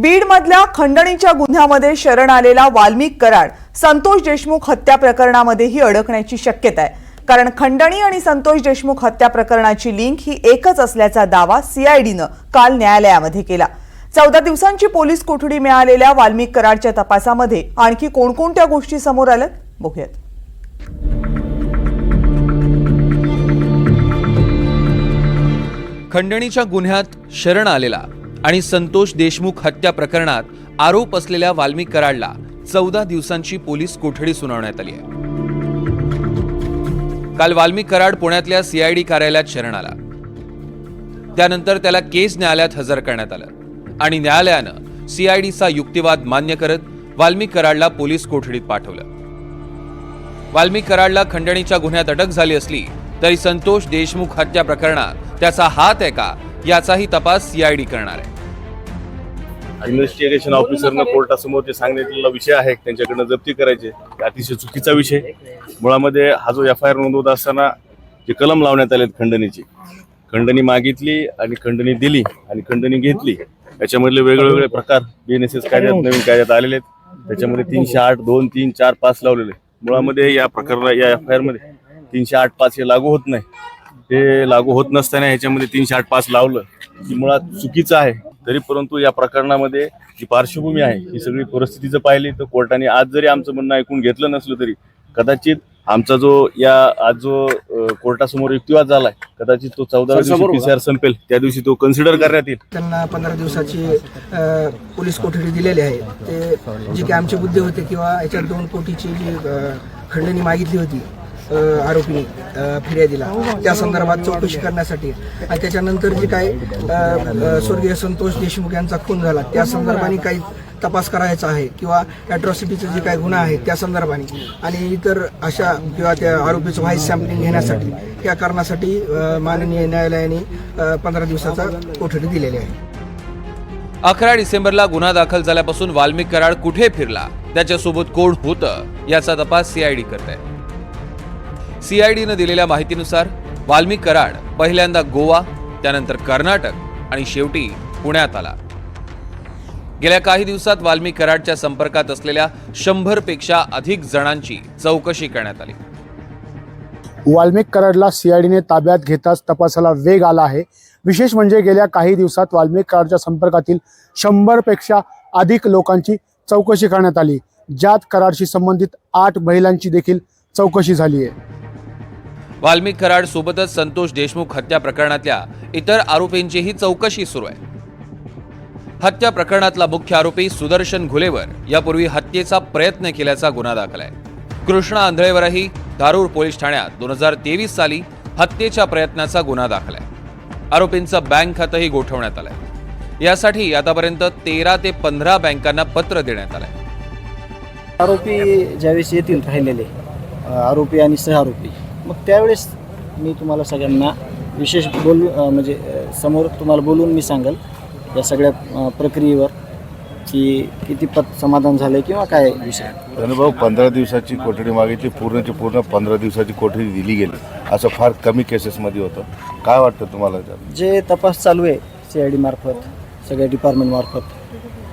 बीडमधल्या खंडणीच्या गुन्ह्यामध्ये शरण आलेला वाल्मिक कराड संतोष देशमुख हत्या प्रकरणामध्येही अडकण्याची शक्यता आहे. कारण खंडणी आणि संतोष देशमुख हत्या प्रकरणाची लिंक ही एकच असल्याचा दावा सीआयडीनं काल न्यायालयामध्ये केला. चौदा दिवसांची पोलीस कोठडी मिळालेल्या वाल्मिक कराडच्या तपासामध्ये आणखी कोणकोणत्या गोष्टी समोर आल्यात? बघूयात. खंडणीच्या गुन्ह्यात शरण आलेला आणि संतोष देशमुख हत्या प्रकरणात आरोप असलेल्या वाल्मिक कराडला चौदा दिवसांची पोलीस कोठडी सुनावण्यात आली आहे. काल वाल्मिक कराड पुण्यातल्या सीआयडी कार्यालयात शरण आला. त्यानंतर त्याला केस न्यायालयात हजर करण्यात आलं आणि न्यायालयानं सीआयडीचा युक्तिवाद मान्य करत वाल्मिक कराडला पोलीस कोठडीत पाठवलं. वाल्मिक कराडला खंडणीच्या गुन्ह्यात अटक झाली असली तरी संतोष देशमुख हत्या प्रकरणात त्याचा हात आहे का याचाही तपास सीआयडी करणार आहे. इन्व्हेस्टिगेशन ऑफिसरनं कोर्टासमोर जे सांगितलेला विषय आहे त्यांच्याकडनं जप्ती करायचे. अतिशय चुकीचा विषय. मुळामध्ये हा जो एफ आय आर नोंदवत असताना जे कलम लावण्यात आलेत खंडणीची खंडणी मागितली आणि खंडणी दिली आणि खंडणी घेतली. याच्यामधले वेगवेगळे प्रकार बीएनएसएस कायद्यात नवीन कायद्यात आलेले आहेत. त्याच्यामध्ये तीनशे आठ दोन तीन चार पाच लावलेले मुळामध्ये या प्रकरणा या एफ आय आरमध्ये तीनशे आठ पाच हे लागू होत नाही. ते लागू होत नसताना ह्याच्यामध्ये तीनशे आठ पाच लावलं की मुळात चुकीचं आहे. तरी परंतु या प्रकरणामध्ये जी पार्श्वभूमी आहे ही सगळी परिस्थिती जर पाहिली तर कोर्टाने आज जरी आमचं म्हणणं ऐकून घेतलं नसलं तरी कदाचित आमचा जो या आज जो कोर्टासमोर युक्तिवाद झालाय कदाचित तो चौदा दिवशी पीसीआर संपेल त्या दिवशी तो कन्सिडर करण्यात येईल. त्यांना पंधरा दिवसाची पोलीस कोठडी दिलेली आहे. ते जी काही आमचे मुद्दे होते किंवा याच्यात दोन कोटीची जी खंडणी मागितली होती आरोपी आरोपीने फिर्यादीला त्या संदर्भात चौकशी करण्यासाठी. आणि त्याच्यानंतर जे काय स्वर्गीय संतोष देशमुख यांचा खून झाला त्या संदर्भाने काही तपास करायचा आहे किंवा अॅट्रॉसिटीचे जे काही गुन्हा आहेत त्या संदर्भाने. आणि इतर अशा किंवा त्या आरोपीचं व्हाईस सॅम्पलिंग घेण्यासाठी या कारणासाठी माननीय न्यायालयाने पंधरा दिवसाचा कोठडी दिलेली आहे. अकरा डिसेंबरला गुन्हा दाखल झाल्यापासून वाल्मिक कराड कुठे फिरला? त्याच्यासोबत कोण होतं? याचा तपास सीआयडी करत आहे सीआयडीनं दिलेल्या माहितीनुसार वाल्मिक कराड पहिल्यांदा गोवा त्यानंतर कर्नाटक आणि शेवटी पुण्यात आला. गेल्या काही दिवसात वाल्मिक कराडच्या संपर्कात असलेल्या शंभरपेक्षा अधिक जणांची चौकशी करण्यात आली. वाल्मिक कराडला सीआयडीने ताब्यात घेताच तपासाला वेग आला आहे. विशेष म्हणजे गेल्या काही दिवसात वाल्मिक कराडच्या संपर्कातील शंभरपेक्षा अधिक लोकांची चौकशी करण्यात आली. ज्यात कराडशी संबंधित आठ महिलांची देखील चौकशी झाली आहे. वाल्मिक कराड सोबतच संतोष देशमुख हत्या प्रकरणातल्या इतर आरोपींचीही चौकशी सुरू आहे. हत्या प्रकरणातला मुख्य आरोपी सुदर्शन घुलेवर यापूर्वी हत्येचा प्रयत्न केल्याचा गुन्हा दाखल आहे. कृष्णा आंधळेवरही धारूर पोलीस ठाण्यात दोन हजार तेवीस साली हत्येच्या प्रयत्नाचा गुन्हा दाखल आहे. आरोपींचं बँक खातंही गोठवण्यात आलंय. यासाठी आतापर्यंत तेरा ते पंधरा बँकांना पत्र देण्यात आलंय. आरोपी ज्यावेळेस येतील राहिलेले आरोपी आणि सहआरोपी मग त्यावेळेस मी तुम्हाला सगळ्यांना विशेष बोलू म्हणजे समोर तुम्हाला बोलून मी सांगेल या सगळ्या प्रक्रियेवर की किती पत समाधान झालं किंवा काय विषय. अनुभव पंधरा दिवसाची कोठडी मागितली पूर्णची पूर्ण पंधरा दिवसाची कोठडी दिली गेली. असं फार कमी केसेसमध्ये होतं. काय वाटतं तुम्हाला जे तपास चालू आहे सी आय डी मार्फत सगळ्या डिपार्टमेंटमार्फत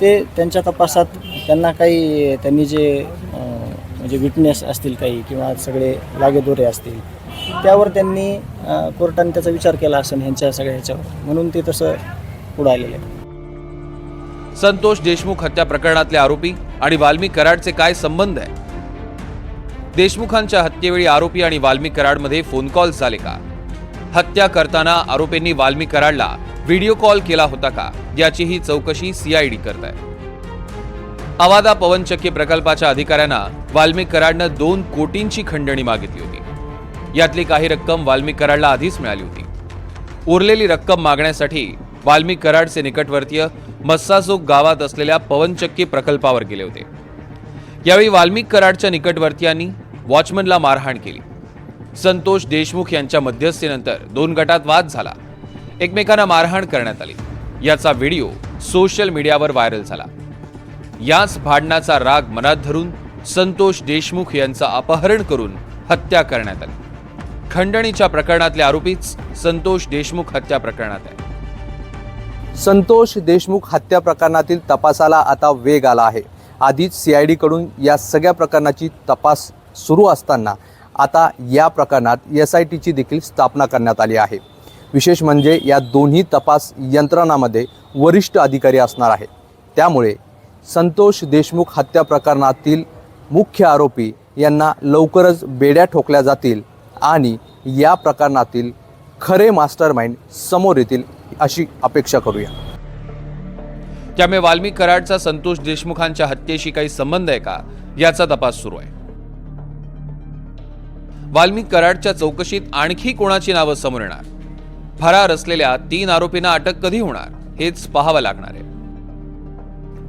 ते त्यांच्या तपासात त्यांना काही त्यांनी जे म्हणजे विटनेस असतील काही किंवा सगळे लागेदोरे असतील त्यावर त्यांनी कोर्टाने त्याचा विचार केला असेल ह्यांच्या सगळ्या ह्याच्यावर. म्हणून ते तसं पुढं आलेलं आहे संतोष देशमुख हत्या प्रकरणातले आरोपी आणि वाल्मी कराडचे काय संबंध आहे? देशमुखांच्या हत्येवेळी आरोपी आणि वाल्मी कराडमध्ये फोन कॉल झाले का? हत्या करताना आरोपींनी वाल्मी कराडला व्हिडिओ कॉल केला होता का? याचीही चौकशी सीआयडी करत आहे. अवादा पवनचक्की प्रकल्पाच्या अधिकाऱ्यांना वाल्मिक कराडनं दोन कोटींची खंडणी मागितली होती. यातली काही रक्कम वाल्मिक कराडला आधीच मिळाली होती. उरलेली रक्कम मागण्यासाठी वाल्मिक कराडचे निकटवर्तीय मस्साजोग गावात असलेल्या पवनचक्की प्रकल्पावर गेले होते. यावेळी वाल्मिक कराडच्या निकटवर्तीयांनी वॉचमनला मारहाण केली. संतोष देशमुख यांच्या मध्यस्थीनंतर दोन गटात वाद झाला. एकमेकांना मारहाण करण्यात आली. याचा व्हिडिओ सोशल मीडियावर व्हायरल झाला. याच भांडणाचा राग मनात धरून संतोष देशमुख यांचं अपहरण करून हत्या करण्यात आली. खंडणीच्या प्रकरणातले आरोपीच संतोष देशमुख हत्या प्रकरणात आहे संतोष देशमुख हत्या प्रकरणातील तपासाला आता वेग आला आहे. आधीच सी आय डीकडून या सगळ्या प्रकरणाची तपास सुरू असताना आता या प्रकरणात एस आय टीची देखील स्थापना करण्यात आली आहे. विशेष म्हणजे या दोन्ही तपास यंत्रणामध्ये वरिष्ठ अधिकारी असणार आहेत. त्यामुळे संतोष देशमुख हत्या प्रकरणातील मुख्य आरोपी यांना लवकरच बेड्या ठोकल्या जातील आणि या प्रकरणातील खरे मास्टरमाइंड समोर येतील अशी अपेक्षा करूया. त्यामुळे वाल्मिक कराडचा संतोष देशमुखांच्या हत्येशी काही संबंध आहे का? याचा तपास सुरू आहे. वाल्मिक कराडच्या चौकशीत आणखी कोणाची नावं समोर येणार? फरार असलेल्या तीन आरोपींना अटक कधी होणार? हेच पाहावं लागणार आहे.